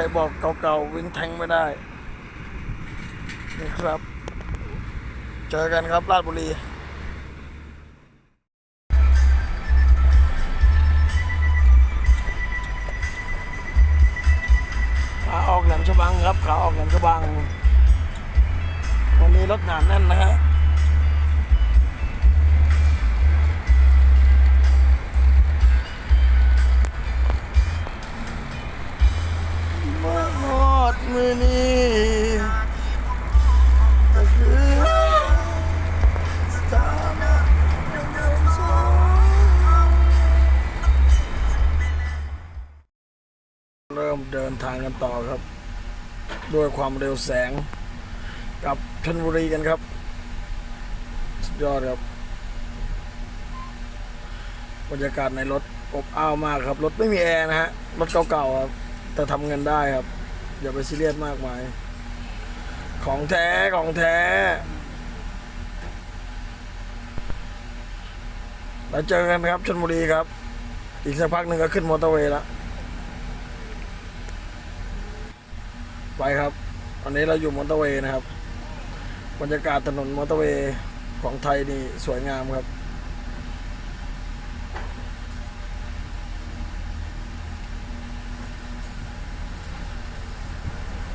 รบอกเก่าๆวิ่งแทงไม่ได้นี่ครับ เจอกันครับราชบุรีขาออกแหลมฉบังครับขาออกแหลมฉบัง วันนี้รถหนาแน่นนะฮะ เริ่มเดินทางกันต่อครับ ด้วยความเร็วแสง กับชนบุรีกันครับสุดยอดครับ บรรยากาศในรถอบอ้าวมากครับ รถไม่มีแอร์นะฮะ รถเก่าๆครับ แต่ทำเงินได้ครับ อย่าไปซีเรียสมากมาย ของแท้ของแท้แล้วเจอกันครับชนบุรีครับ อีกสักพักหนึ่งก็ขึ้นมอเตอร์เวย์แล้ว ไปครับวันนี้เราอยู่มอเตอร์เวย์นะครับ บรรยากาศถนนมอเตอร์เวย์ของไทยนี่สวยงามครับ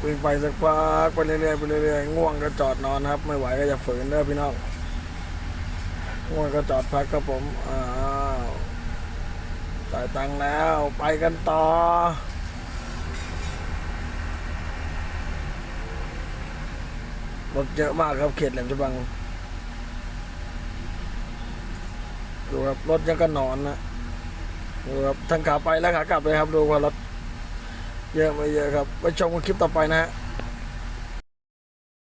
วิ่งไปสักพักไปเรื่อยๆไปเรื่อยๆง่วงก็จอดนอนครับ ไม่ไหวก็จะฝืนเด้อพี่น้องง่วงก็จอดพักครับผมอ้าวจ่ายตังค์แล้วไปกันต่อ รถเยอะมากครับเขตแหลมฉบัง ดูครับรถยังก็นอนนะดูครับทั้งขาไปและขากลับเลยครับดูว่ารถเยอะไม่เยอะครับไปชมคลิปต่อไปนะฮะ